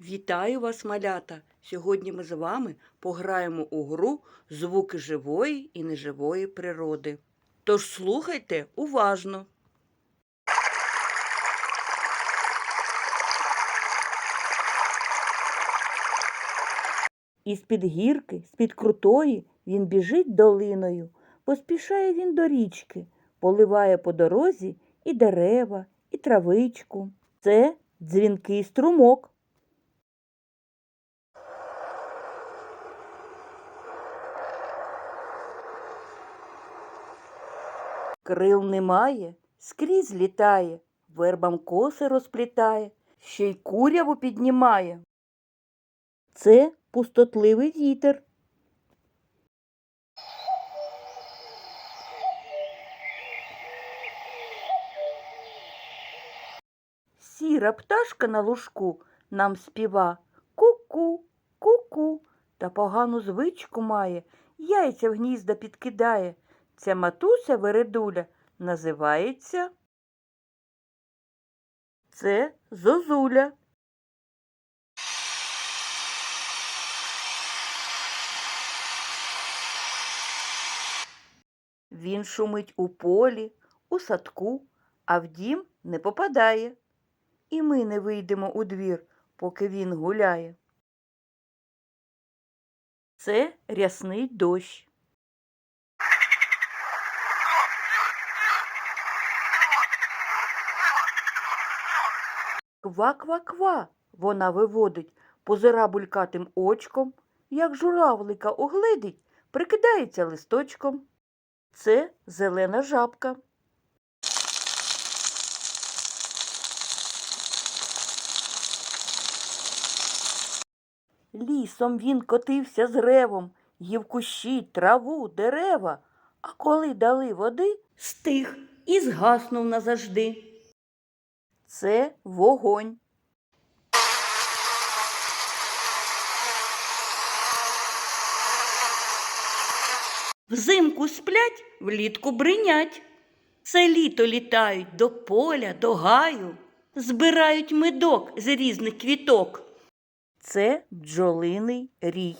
Вітаю вас, малята! Сьогодні ми з вами пограємо у гру звуки живої і неживої природи. Тож слухайте уважно. Із-під гірки, з-під крутої, він біжить долиною. Поспішає він до річки, поливає по дорозі і дерева, і травичку. Це дзвінкий струмок. Крил немає, скрізь літає, вербам коси розплітає, ще й куряву піднімає. Це пустотливий вітер. Сіра пташка на лужку нам співа ку-ку, ку-ку, та погану звичку має, яйця в гнізда підкидає. Ця матуся вередуля називається це зозуля. Він шумить у полі, у садку, а в дім не попадає. І ми не вийдемо у двір, поки він гуляє. Це рясний дощ. Ква-ква-ква вона виводить позира булькатим очком, як журавлика огледить, прикидається листочком. Це зелена жабка. Лісом він котився з ревом, їв кущі, траву, дерева, а коли дали води, стих і згаснув назавжди. Це вогонь. Взимку сплять, влітку бринять. Це літо літають до поля, до гаю, збирають медок з різних квіток. Це бджолиний рій.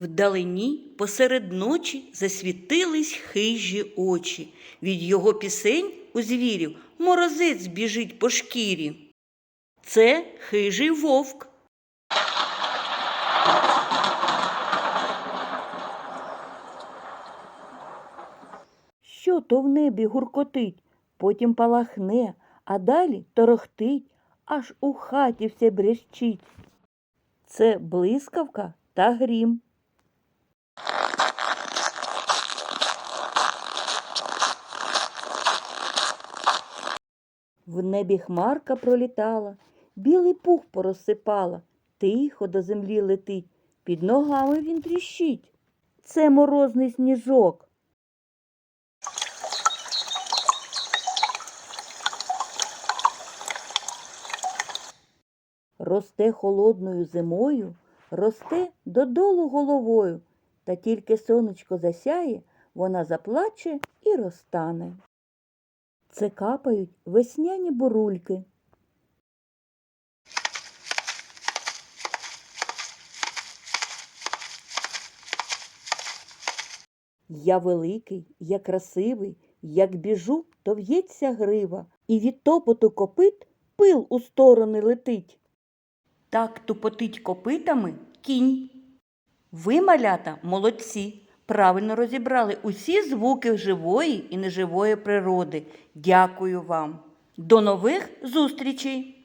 Вдалині посеред ночі засвітились хижі очі. Від його пісень у звірів морозець біжить по шкірі. Це хижий вовк. Що то в небі гуркотить, потім палахне, а далі торохтить, аж у хаті все брещить. Це блискавка та грім. В небі хмарка пролітала, білий пух порозсипала, тихо до землі летить, під ногами він тріщить. Це морозний сніжок. Росте холодною зимою, росте додолу головою, та тільки сонечко засяє, вона заплаче і розтане. Це капають весняні бурульки. Я великий, я красивий, як біжу, то в'ється грива, і від топоту копит пил у сторони летить. Так тупотить копитами кінь. Ви, малята, молодці, правильно розібрали усі звуки живої і неживої природи. Дякую вам. До нових зустрічей!